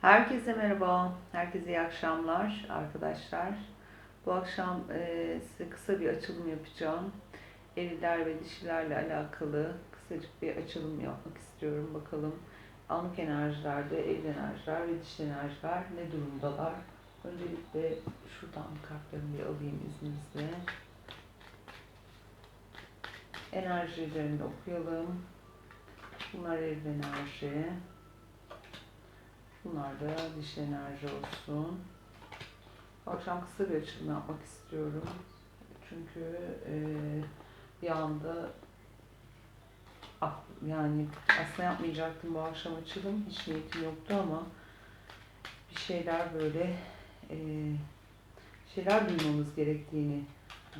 Herkese merhaba, herkese iyi akşamlar arkadaşlar. Bu akşam e, size kısa bir açılım yapacağım. Eriller ve dişilerle alakalı kısacık bir açılım yapmak istiyorum. Bakalım anlık enerjilerde eril enerjiler ve dişi enerjiler ne durumdalar? Öncelikle şuradan kartlarımı bir alayım izninizle. Enerjilerini okuyalım. Bunlar eril enerji. Bunlar da diş enerji olsun. Akşam kısa bir açılım yapmak istiyorum. Çünkü e, bir anda yani aslında yapmayacaktım bu akşam açılım. Hiç niyetim yoktu ama bir şeyler böyle e, şeyler duymamız gerektiğini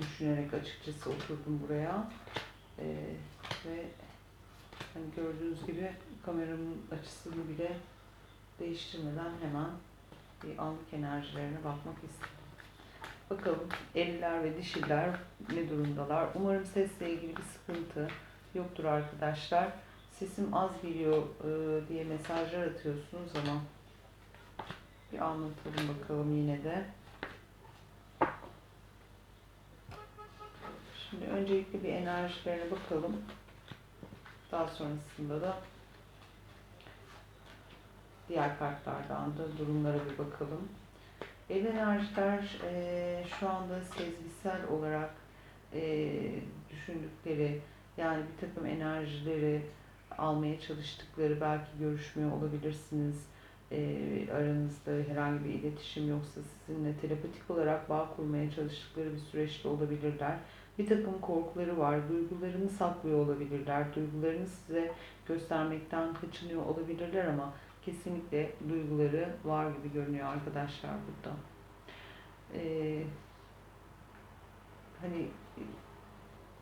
düşünerek açıkçası oturdum buraya. E, ve hani gördüğünüz gibi kameramın açısını bile değiştirmeden hemen bir anlık enerjilerine bakmak istedim. Bakalım eriller ve dişiler ne durumdalar? Umarım sesle ilgili bir sıkıntı yoktur arkadaşlar. Sesim az geliyor e, diye mesajlar atıyorsunuz ama bir anlatalım bakalım yine de. Şimdi öncelikle bir enerjilerine bakalım. Daha sonrasında da diğer kartlardan da durumlara bir bakalım. Ev enerjiler e, şu anda sezgisel olarak e, düşündükleri yani bir takım enerjileri almaya çalıştıkları belki görüşmüyor olabilirsiniz. E, aranızda herhangi bir iletişim yoksa sizinle telepatik olarak bağ kurmaya çalıştıkları bir süreçte olabilirler. Bir takım korkuları var, duygularını saklıyor olabilirler, duygularını size göstermekten kaçınıyor olabilirler ama kesinlikle duyguları var gibi görünüyor arkadaşlar burada. Ee, hani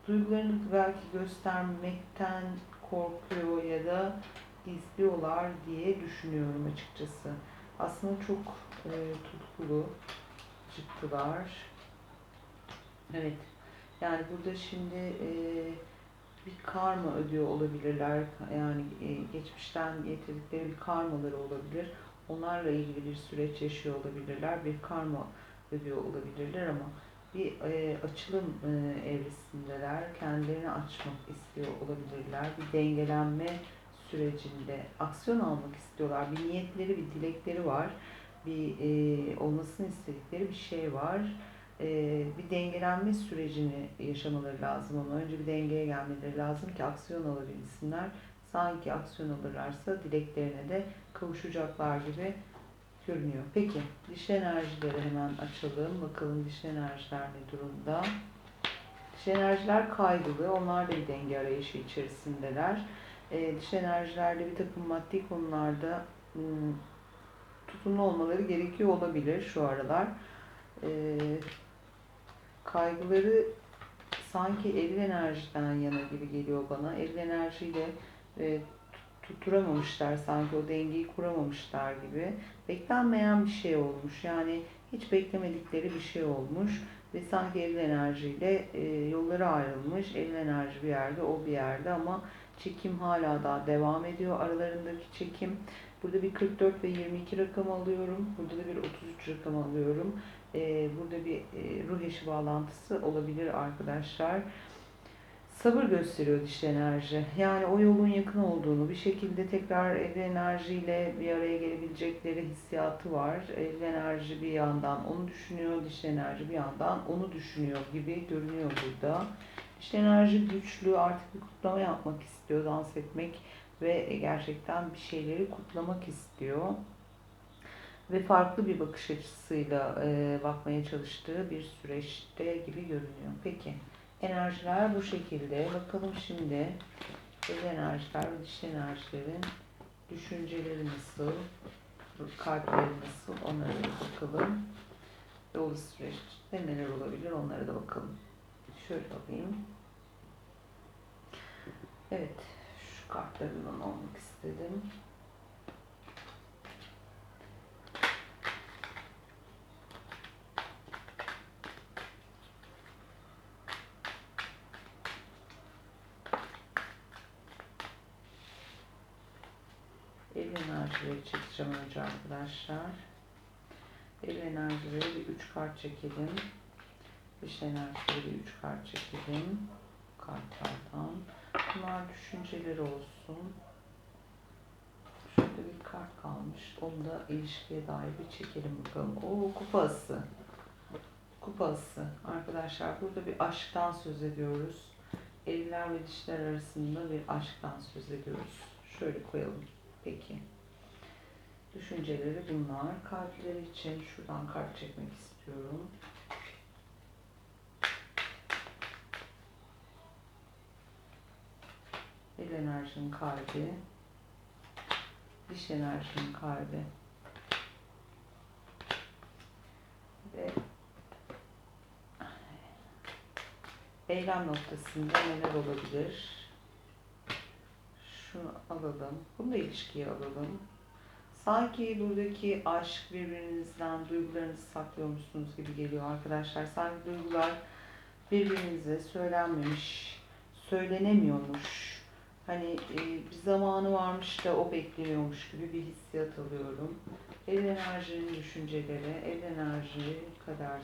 duygularını belki göstermekten korkuyor ya da gizliyorlar diye düşünüyorum açıkçası. Aslında çok e, tutkulu çıktılar. Evet. Yani burada şimdi e, bir karma ödüyor olabilirler. Yani e, geçmişten getirdikleri bir karmaları olabilir. Onlarla ilgili bir süreç yaşıyor olabilirler. Bir karma ödüyor olabilirler ama bir e, açılım e, evresindeler. Kendilerini açmak istiyor olabilirler. Bir dengelenme sürecinde aksiyon almak istiyorlar. Bir niyetleri, bir dilekleri var. Bir e, olmasını istedikleri bir şey var e, bir dengelenme sürecini yaşamaları lazım ama önce bir dengeye gelmeleri lazım ki aksiyon alabilsinler. Sanki aksiyon alırlarsa dileklerine de kavuşacaklar gibi görünüyor. Peki diş enerjileri hemen açalım. Bakalım diş enerjiler ne durumda? Diş enerjiler kaygılı. Onlar da bir denge arayışı içerisindeler. E, diş enerjilerde bir takım maddi konularda hmm, tutumlu olmaları gerekiyor olabilir şu aralar. E, kaygıları sanki eril enerjiden yana gibi geliyor bana. Eril enerjiyle e, tutturamamışlar sanki o dengeyi kuramamışlar gibi. Beklenmeyen bir şey olmuş. Yani hiç beklemedikleri bir şey olmuş ve sanki eril enerjiyle e, yolları ayrılmış. Eril enerji bir yerde, o bir yerde ama çekim hala daha devam ediyor. Aralarındaki çekim. Burada bir 44 ve 22 rakam alıyorum. Burada da bir 33 rakam alıyorum burada bir e, ruh eşi bağlantısı olabilir arkadaşlar. Sabır gösteriyor dişli enerji. Yani o yolun yakın olduğunu, bir şekilde tekrar evli enerjiyle bir araya gelebilecekleri hissiyatı var. Evli enerji bir yandan onu düşünüyor, dişli enerji bir yandan onu düşünüyor gibi görünüyor burada. Dişli enerji güçlü, artık bir kutlama yapmak istiyor, dans etmek ve gerçekten bir şeyleri kutlamak istiyor ve farklı bir bakış açısıyla e, bakmaya çalıştığı bir süreçte gibi görünüyor. Peki enerjiler bu şekilde. Bakalım şimdi el enerjiler ve dişli enerjilerin düşünceleri nasıl, kalpleri nasıl onlara da bakalım. Yolu süreçte neler olabilir onlara da bakalım. Şöyle alayım. Evet, şu kartlarından almak istedim. ev enerjileri çekeceğim önce arkadaşlar. Eril enerjileri bir 3 kart çekelim. Dış enerjileri bir 3 kart çekelim. Kartlardan. Bunlar düşünceleri olsun. Şurada bir kart kalmış. Onu da ilişkiye dair bir çekelim bakalım. Oo kupası. Kupası. Arkadaşlar burada bir aşktan söz ediyoruz. Eller ve dişler arasında bir aşktan söz ediyoruz. Şöyle koyalım. Peki. Düşünceleri bunlar. Kalpleri için şuradan kart çekmek istiyorum. El enerjinin kalbi. Diş enerjinin kalbi. Ve eylem noktasında neler olabilir? Şunu alalım. Bunu da ilişkiye alalım. Sanki buradaki aşk birbirinizden duygularınızı saklıyormuşsunuz gibi geliyor arkadaşlar. Sanki duygular birbirinize söylenmemiş, söylenemiyormuş. Hani e, bir zamanı varmış da o bekleniyormuş gibi bir hissiyat alıyorum. El enerjinin düşünceleri, el enerji, kader,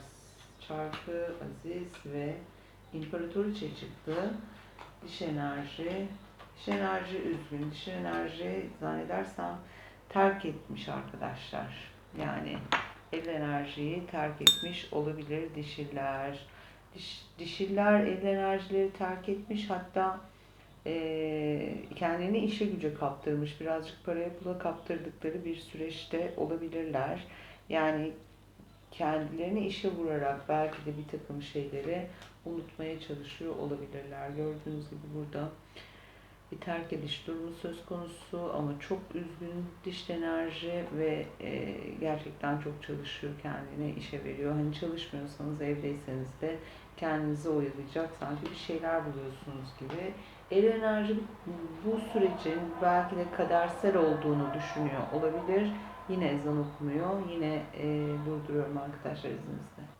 çarkı, aziz ve imparatoriçe çıktı. Diş enerji, diş enerji üzgün, diş enerji zannedersem terk etmiş arkadaşlar. Yani el enerjiyi terk etmiş olabilir dişiller. Diş, dişiller el enerjileri terk etmiş hatta e, kendini işe güce kaptırmış. Birazcık paraya pula kaptırdıkları bir süreçte olabilirler. Yani kendilerini işe vurarak belki de bir takım şeyleri unutmaya çalışıyor olabilirler. Gördüğünüz gibi burada bir terk ediş durumu söz konusu ama çok üzgün diş enerji ve e, gerçekten çok çalışıyor kendine işe veriyor. Hani çalışmıyorsanız evdeyseniz de kendinizi oyalayacak sanki bir şeyler buluyorsunuz gibi. El enerji bu sürecin belki de kadersel olduğunu düşünüyor olabilir. Yine ezan okumuyor. Yine e, durduruyorum arkadaşlar izninizle.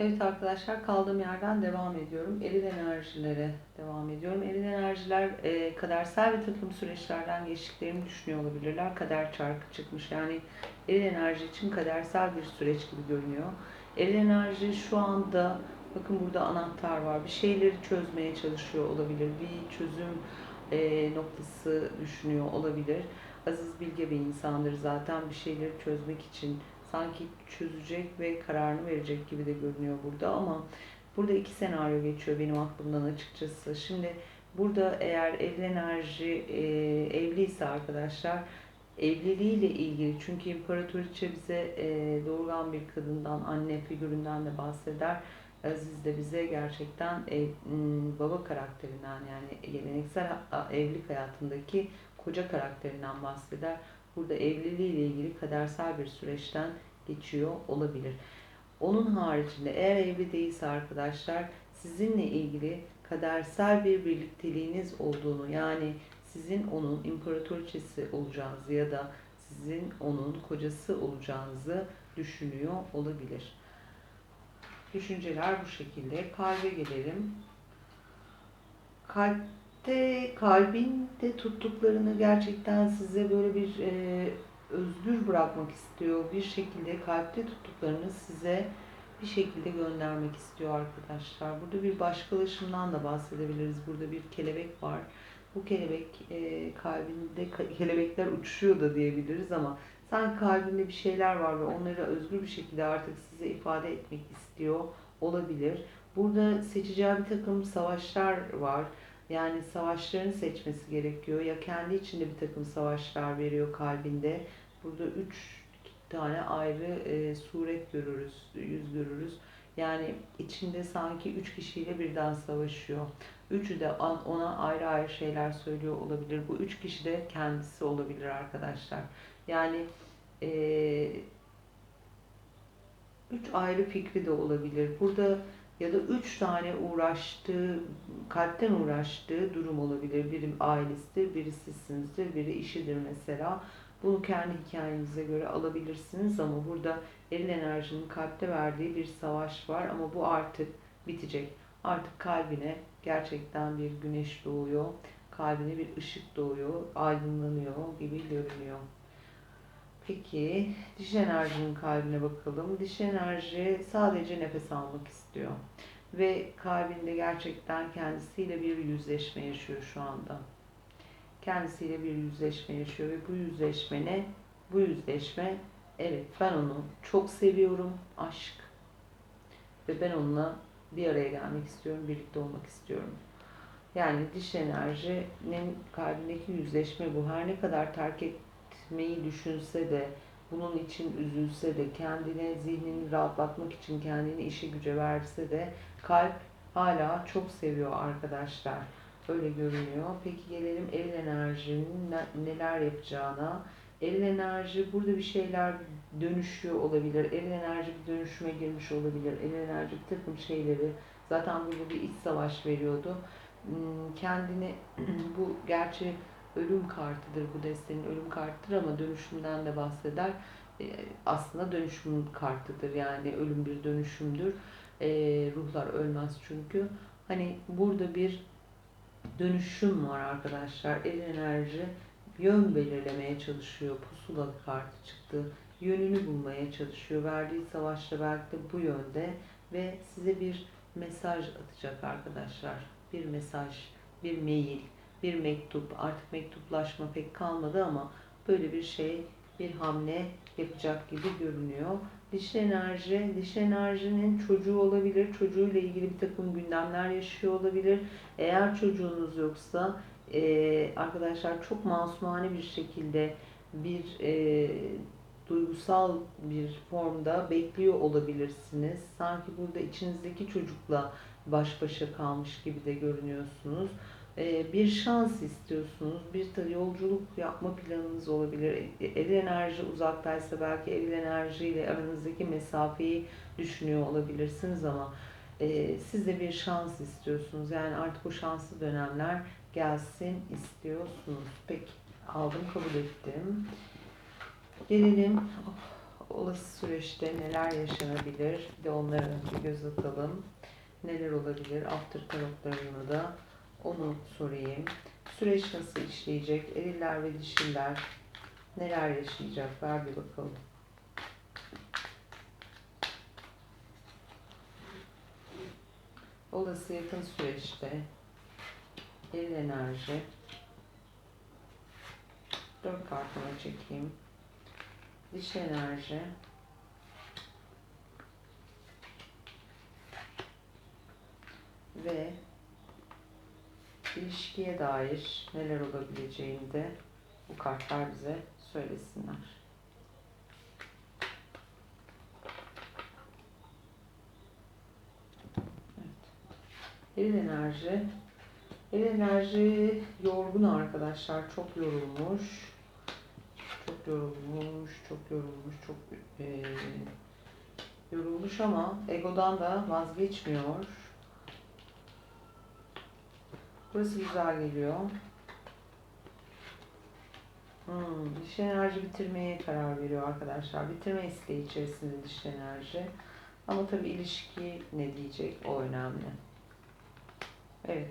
Evet arkadaşlar kaldığım yerden devam ediyorum. Eril enerjilere devam ediyorum. Eril enerjiler e, kadersel bir takım süreçlerden geçtiklerini düşünüyor olabilirler. Kader çarkı çıkmış. Yani eril enerji için kadersel bir süreç gibi görünüyor. Eril enerji şu anda bakın burada anahtar var. Bir şeyleri çözmeye çalışıyor olabilir. Bir çözüm e, noktası düşünüyor olabilir. Aziz bilge bir insandır zaten bir şeyleri çözmek için sanki çözecek ve kararını verecek gibi de görünüyor burada ama burada iki senaryo geçiyor benim aklımdan açıkçası. Şimdi burada eğer evli enerji e, evliyse arkadaşlar evliliğiyle ilgili çünkü imparatoriçe bize e, doğuran bir kadından anne figüründen de bahseder. Aziz de bize gerçekten e, baba karakterinden yani geleneksel evlilik hayatındaki koca karakterinden bahseder burada evliliğiyle ilgili kadersel bir süreçten geçiyor olabilir. Onun haricinde eğer evli değilse arkadaşlar sizinle ilgili kadersel bir birlikteliğiniz olduğunu yani sizin onun imparatoriçesi olacağınızı ya da sizin onun kocası olacağınızı düşünüyor olabilir. Düşünceler bu şekilde. Kalbe gelelim. Kalp de kalbinde tuttuklarını gerçekten size böyle bir e, özgür bırakmak istiyor. Bir şekilde kalpte tuttuklarını size bir şekilde göndermek istiyor arkadaşlar. Burada bir başkalaşımdan da bahsedebiliriz. Burada bir kelebek var. Bu kelebek e, kalbinde kelebekler uçuşuyor da diyebiliriz ama sanki kalbinde bir şeyler var ve onları özgür bir şekilde artık size ifade etmek istiyor olabilir. Burada seçeceği bir takım savaşlar var yani savaşlarını seçmesi gerekiyor. Ya kendi içinde bir takım savaşlar veriyor kalbinde. Burada üç tane ayrı e, suret görürüz, yüz görürüz. Yani içinde sanki üç kişiyle birden savaşıyor. Üçü de ona ayrı ayrı şeyler söylüyor olabilir. Bu üç kişi de kendisi olabilir arkadaşlar. Yani e, üç ayrı fikri de olabilir. Burada ya da üç tane uğraştığı, kalpten uğraştığı durum olabilir. Biri ailesidir, biri sizsinizdir, biri işidir mesela. Bunu kendi hikayenize göre alabilirsiniz ama burada eril enerjinin kalpte verdiği bir savaş var ama bu artık bitecek. Artık kalbine gerçekten bir güneş doğuyor. kalbine bir ışık doğuyor, aydınlanıyor gibi görünüyor. Peki diş enerjinin kalbine bakalım. Diş enerji sadece nefes almak istiyor. Ve kalbinde gerçekten kendisiyle bir yüzleşme yaşıyor şu anda. Kendisiyle bir yüzleşme yaşıyor ve bu yüzleşme ne? Bu yüzleşme evet ben onu çok seviyorum. Aşk. Ve ben onunla bir araya gelmek istiyorum, birlikte olmak istiyorum. Yani diş enerjinin kalbindeki yüzleşme bu. Her ne kadar terk etmeyi düşünse de, bunun için üzülse de, kendine zihnini rahatlatmak için kendini işe güce verse de kalp hala çok seviyor arkadaşlar. Öyle görünüyor. Peki gelelim eril enerjinin ne- neler yapacağına. Eril enerji burada bir şeyler dönüşüyor olabilir. Eril enerji bir dönüşüme girmiş olabilir. Eril enerji bir takım şeyleri zaten burada bir iç savaş veriyordu. Hmm, Kendini bu gerçi ölüm kartıdır bu destenin ölüm kartıdır ama dönüşümden de bahseder. E, Aslında dönüşüm kartıdır yani ölüm bir dönüşümdür. E, ruhlar ölmez çünkü. Hani burada bir dönüşüm var arkadaşlar. El enerji yön belirlemeye çalışıyor. Pusula kartı çıktı. Yönünü bulmaya çalışıyor. Verdiği savaşta belki de bu yönde ve size bir mesaj atacak arkadaşlar. Bir mesaj, bir mail, bir mektup. Artık mektuplaşma pek kalmadı ama böyle bir şey, bir hamle yapacak gibi görünüyor. Dişi enerji, dişi enerjinin çocuğu olabilir. Çocuğuyla ilgili bir takım gündemler yaşıyor olabilir. Eğer çocuğunuz yoksa e, arkadaşlar çok masumane bir şekilde bir e, duygusal bir formda bekliyor olabilirsiniz. Sanki burada içinizdeki çocukla baş başa kalmış gibi de görünüyorsunuz. E, bir şans istiyorsunuz. Bir yolculuk yapma planınız olabilir. E, El enerji uzaktaysa belki el enerjiyle aranızdaki mesafeyi düşünüyor olabilirsiniz ama e, siz de bir şans istiyorsunuz. Yani artık o şanslı dönemler gelsin istiyorsunuz. Peki aldım kabul ettim. Gelelim olası süreçte neler yaşanabilir bir de onlara bir göz atalım. Neler olabilir after tarotlarını da onu sorayım. Süreç nasıl işleyecek? Eriller ve dişiller neler yaşayacaklar bir bakalım. Olası yakın süreçte eril enerji dört kartına çekeyim. Dişi enerji ve ilişkiye dair neler olabileceğini de bu kartlar bize söylesinler. Eril enerji. Eril enerji yorgun arkadaşlar. Çok yorulmuş. Çok yorulmuş, çok yorulmuş, çok eee, yorulmuş ama egodan da vazgeçmiyor. Burası güzel geliyor. Hmm, dişi enerji bitirmeye karar veriyor arkadaşlar. Bitirme isteği içerisinde dişi enerji. Ama tabii ilişki ne diyecek o önemli. Evet.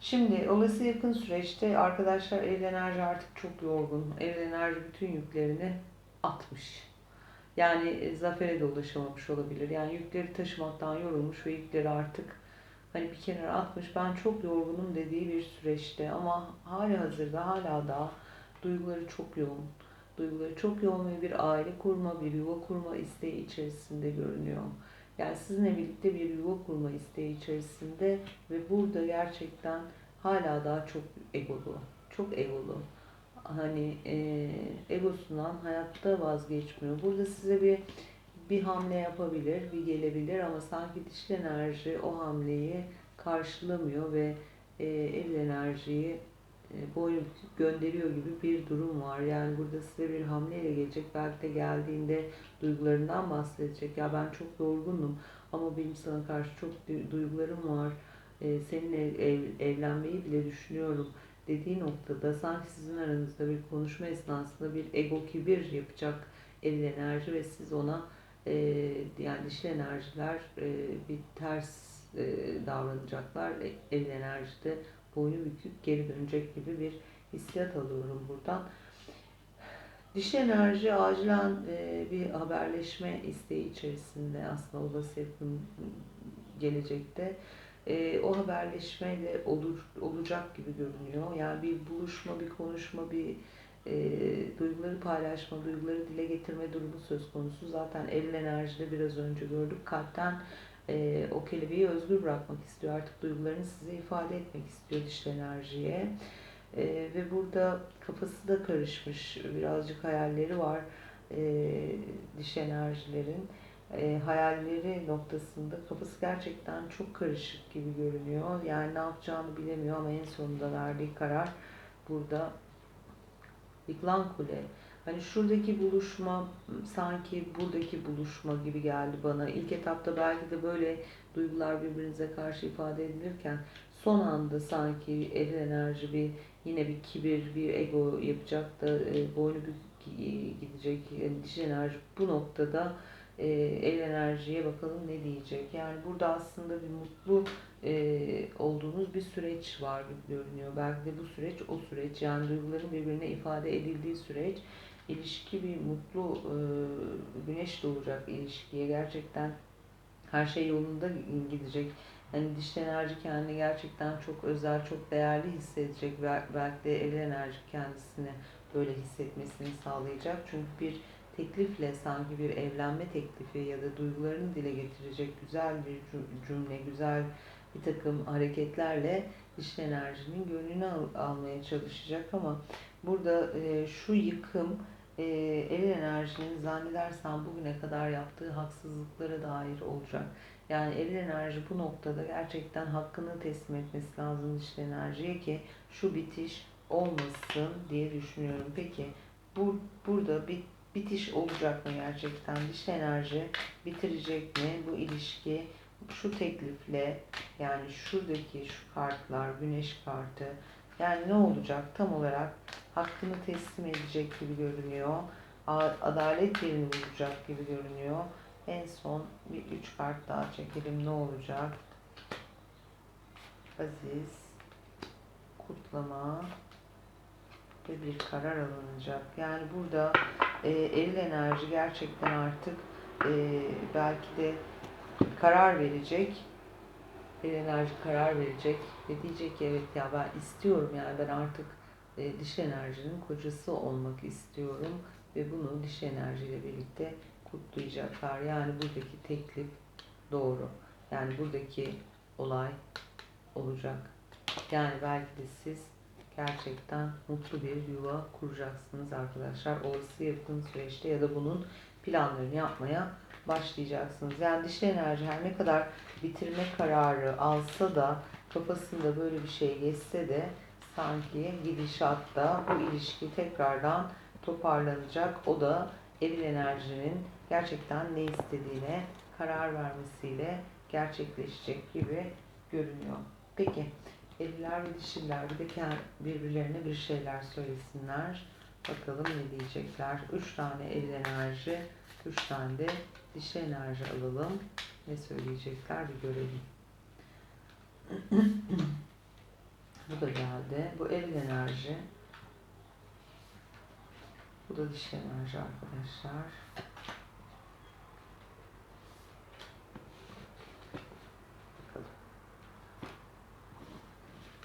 Şimdi olası yakın süreçte arkadaşlar eril enerji artık çok yorgun. Eril enerji bütün yüklerini atmış. Yani e, zafere de ulaşamamış olabilir. Yani yükleri taşımaktan yorulmuş ve yükleri artık hani bir kenara atmış. Ben çok yorgunum dediği bir süreçte ama hali hazırda hala da duyguları çok yoğun. Duyguları çok yoğun ve bir aile kurma, bir yuva kurma isteği içerisinde görünüyor. Yani sizinle birlikte bir yuva kurma isteği içerisinde ve burada gerçekten hala daha çok egolu. Çok egolu. Hani e, egosundan hayatta vazgeçmiyor. Burada size bir bir hamle yapabilir, bir gelebilir ama sanki dişli enerji o hamleyi karşılamıyor ve e, el enerjiyi e, boyun gönderiyor gibi bir durum var. Yani burada size bir hamleyle gelecek. Belki de geldiğinde duygularından bahsedecek. Ya ben çok yorgunum ama benim sana karşı çok du- duygularım var. E, seninle ev, evlenmeyi bile düşünüyorum dediği noktada sanki sizin aranızda bir konuşma esnasında bir ego kibir yapacak el enerji ve siz ona e, yani dişi enerjiler e, bir ters e, davranacaklar. E, El enerjide boynu bükük geri dönecek gibi bir hissiyat alıyorum buradan. Dişi enerji acilen e, bir haberleşme isteği içerisinde aslında olası yakın gelecekte. E, o haberleşmeyle olur, olacak gibi görünüyor. Yani bir buluşma, bir konuşma, bir e, duyguları paylaşma, duyguları dile getirme durumu söz konusu. Zaten eril enerjide biraz önce gördük. Kalpten e, o kelebeği özgür bırakmak istiyor. Artık duygularını size ifade etmek istiyor dişli enerjiye. E, ve burada kafası da karışmış. Birazcık hayalleri var e, diş enerjilerin. E, hayalleri noktasında kafası gerçekten çok karışık gibi görünüyor. Yani ne yapacağını bilemiyor ama en sonunda verdiği karar burada yıkılan kule. Hani şuradaki buluşma sanki buradaki buluşma gibi geldi bana. İlk etapta belki de böyle duygular birbirinize karşı ifade edilirken son anda sanki el enerji bir yine bir kibir, bir ego yapacak da e, boynu gidecek yani diş enerji bu noktada e, el enerjiye bakalım ne diyecek. Yani burada aslında bir mutlu e, olduğunuz bir süreç var gibi görünüyor. Belki de bu süreç o süreç yani duyguların birbirine ifade edildiği süreç ilişki bir mutlu e, güneş doğacak ilişkiye gerçekten her şey yolunda gidecek. Hani dişli enerji kendini gerçekten çok özel, çok değerli hissedecek belki de el enerji kendisini böyle hissetmesini sağlayacak. Çünkü bir teklifle sanki bir evlenme teklifi ya da duygularını dile getirecek güzel bir cümle, güzel bir takım hareketlerle dişli enerjinin gönlünü al- almaya çalışacak ama burada e, şu yıkım e, el enerjinin zannedersem bugüne kadar yaptığı haksızlıklara dair olacak. Yani el enerji bu noktada gerçekten hakkını teslim etmesi lazım dişli enerjiye ki şu bitiş olmasın diye düşünüyorum. Peki bu burada bir bitiş olacak mı gerçekten? Dişli enerji bitirecek mi bu ilişki? Şu teklifle yani şuradaki şu kartlar, güneş kartı yani ne olacak tam olarak hakkını teslim edecek gibi görünüyor. Adalet yerini bulacak gibi görünüyor. En son bir üç kart daha çekelim. Ne olacak? Aziz, kutlama ve bir karar alınacak. Yani burada e, eril enerji gerçekten artık e, belki de karar verecek. Eril enerji karar verecek ve diyecek ki evet ya ben istiyorum yani ben artık e, dişi enerjinin kocası olmak istiyorum ve bunu dişi enerjiyle birlikte kutlayacaklar. Yani buradaki teklif doğru. Yani buradaki olay olacak. Yani belki de siz gerçekten mutlu bir yuva kuracaksınız arkadaşlar. Olası yakın süreçte ya da bunun planlarını yapmaya başlayacaksınız. Yani dişi enerji her ne kadar bitirme kararı alsa da kafasında böyle bir şey geçse de sanki gidişatta bu ilişki tekrardan toparlanacak. O da eril enerjinin gerçekten ne istediğine karar vermesiyle gerçekleşecek gibi görünüyor. Peki eriller ve dişiler bir de birbirlerine bir şeyler söylesinler. Bakalım ne diyecekler. Üç tane eril enerji, üç tane de dişi enerji alalım. Ne söyleyecekler bir görelim. Bu da geldi. Bu eril enerji. Bu da dişi enerji arkadaşlar.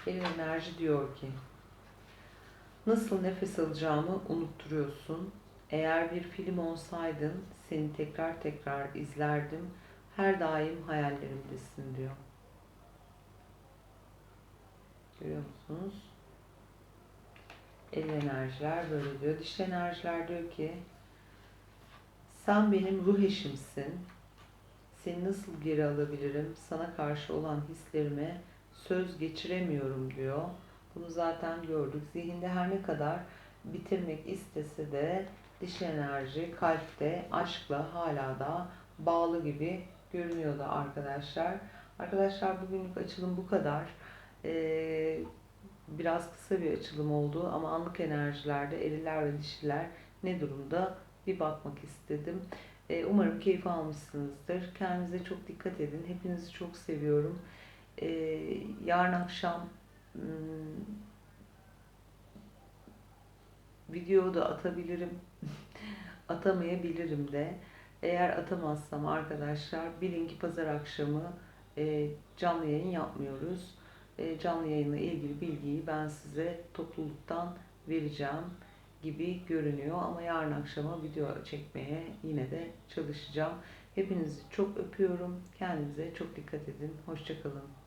Eril enerji diyor ki Nasıl nefes alacağımı unutturuyorsun. Eğer bir film olsaydın seni tekrar tekrar izlerdim. Her daim hayallerimdesin diyor. Görüyor musunuz? El enerjiler böyle diyor. Dişli enerjiler diyor ki sen benim ruh eşimsin. Seni nasıl geri alabilirim? Sana karşı olan hislerime söz geçiremiyorum diyor. Bunu zaten gördük. Zihinde her ne kadar bitirmek istese de dişi enerji kalpte aşkla hala da bağlı gibi görünüyordu arkadaşlar. Arkadaşlar bugünlük açılım bu kadar. Ee, biraz kısa bir açılım oldu ama anlık enerjilerde eriller ve dişiler ne durumda bir bakmak istedim. Ee, umarım keyif almışsınızdır. Kendinize çok dikkat edin. Hepinizi çok seviyorum. Ee, yarın akşam Hmm, video da atabilirim. Atamayabilirim de. Eğer atamazsam arkadaşlar bilin ki pazar akşamı e, canlı yayın yapmıyoruz. E, canlı yayınla ilgili bilgiyi ben size topluluktan vereceğim gibi görünüyor ama yarın akşama video çekmeye yine de çalışacağım. Hepinizi çok öpüyorum. Kendinize çok dikkat edin. Hoşçakalın.